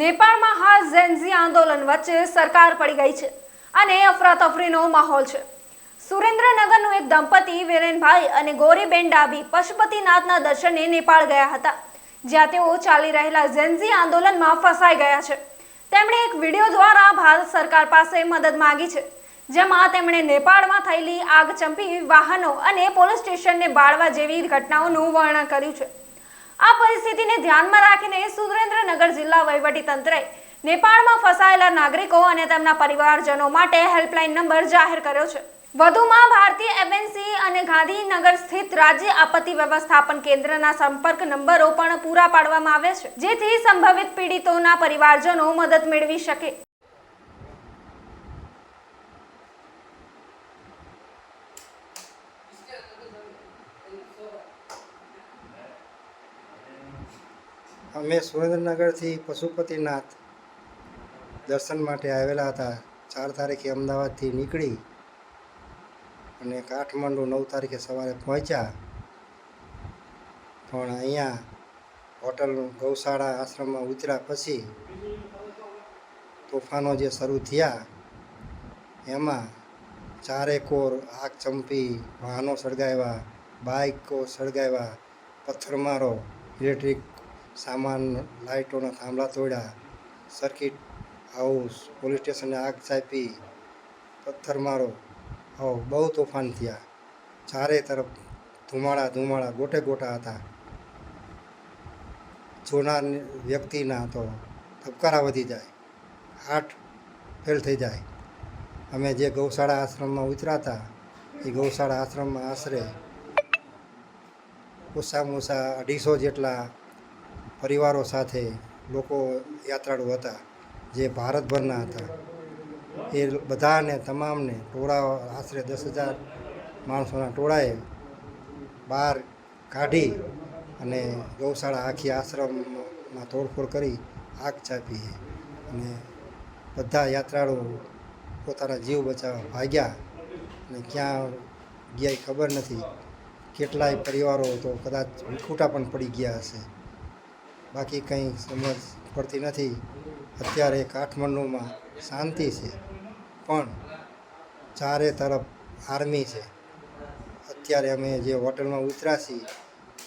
નેપાળમાં હાલ ઝેન્ઝી આંદોલન વચ્ચે સરકાર પડી ગઈ છે અને અફરાતફરીનો માહોલ છે. સુરેન્દ્રનગરનું એક દંપતી વિરેનભાઈ અને ગોરીબેન ડાબી પશુપતિનાથના દર્શને નેપાળ ગયા હતા, જ્યાં તેઓ ચાલી રહેલા ઝેન્ઝી આંદોલનમાં ફસાઈ ગયા છે. તેમણે એક વીડિયો દ્વારા ભારત સરકાર પાસે મદદ માંગી છે, જેમાં તેમણે નેપાળમાં થયેલી આગચંપી વાહનો અને પોલીસ સ્ટેશનને બાળવા જેવી ઘટનાઓનું વર્ણન કર્યું છે. આ પરિસ્થિતિને ધ્યાનમાં રાખીને સુરેન્દ્રનગર જિલ્લા વહીવટી તંત્રએ નેપાળમાં ફસાયેલા નાગરિકો અને તેમના પરિવારજનો માટે હેલ્પલાઇન નંબર જાહેર કર્યો છે. વધુમાં ભારતીય એમએનસી અને ગાંધીનગર સ્થિત રાજ્ય આપત્તિ વ્યવસ્થાપન કેન્દ્રના સંપર્ક નંબરો પણ પૂરા પાડવામાં આવ્યા છે, જેથી સંભવિત પીડિતોના પરિવારજનો મદદ મેળવી શકે. અમે સુરેન્દ્રનગરથી પશુપતિનાથ દર્શન માટે આવેલા હતા. ચાર તારીખે અમદાવાદથી નીકળી અને કાઠમંડુ નવ તારીખે સવારે પહોંચ્યા. પણ અહીંયા હોટલ ગૌશાળા આશ્રમમાં ઉતર્યા પછી તોફાનો જે શરૂ થયા, એમાં ચારે કોર આગ ચંપી, વાહનો સળગાવ્યા બાઇકો સળગાવ્યા, પથ્થરમારો, ઇલેક્ટ્રિક સામાન, લાઇટોના થાંભલા તોડ્યા, સર્કિટ હાઉસ, પોલીસ સ્ટેશને આગ ચાપી પથ્થરમારો આવો, બહુ તોફાન થયા. ચારે તરફ ધુમાડા ધુમાડા, ગોટે ગોટા હતા. જોનાર વ્યક્તિના તો ધબકારા વધી જાય, હાર્ટ ફેલ થઈ જાય. અમે જે ગૌશાળા આશ્રમમાં ઉતરાતા, એ ગૌશાળા આશ્રમમાં આશરે ઓછામાં ઓછા અઢીસો જેટલા પરિવારો સાથે લોકો યાત્રાળુ હતા, જે ભારતભરના હતા. એ બધાને, તમામને ટોળા આશરે દસ હજાર માણસોના ટોળાએ બહાર કાઢી અને ગૌશાળા આખી આશ્રમમાં તોડફોડ કરી આગ ચાપી અને બધા યાત્રાળુ પોતાના જીવ બચાવવા ભાગ્યા અને ક્યાં ગયા ખબર નથી. કેટલાય પરિવારો તો કદાચ વિખૂટા પણ પડી ગયા હશે. બાકી કંઈ સમજ પડતી નથી. અત્યારે કાઠમંડુમાં શાંતિ છે, પણ ચારે તરફ આર્મી છે. અત્યારે અમે જે હોટલમાં ઉતર્યા છીએ,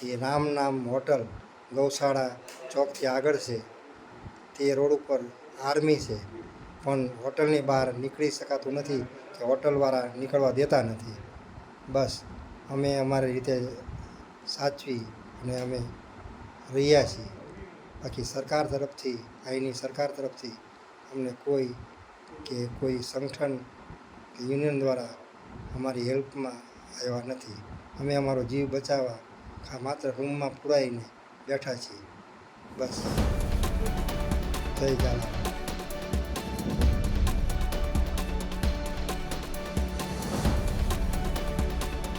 એ રામ નામ હોટલ ગૌશાળા ચોકથી આગળ છે. તે રોડ ઉપર આર્મી છે, પણ હોટલની બહાર નીકળી શકાતું નથી કે હોટલવાળા નીકળવા દેતા નથી. બસ, અમે અમારી રીતે સાચવી અને અમે રહ્યા છીએ. બાકી સરકાર તરફથી, અહીંની સરકાર તરફથી અમને કોઈ કે કોઈ સંગઠન કે યુનિયન દ્વારા અમારી હેલ્પમાં આવ્યા નથી. અમે અમારો જીવ બચાવવા આ માત્ર રૂમમાં પુરાઈને બેઠા છીએ. બસ. જય ઝાલા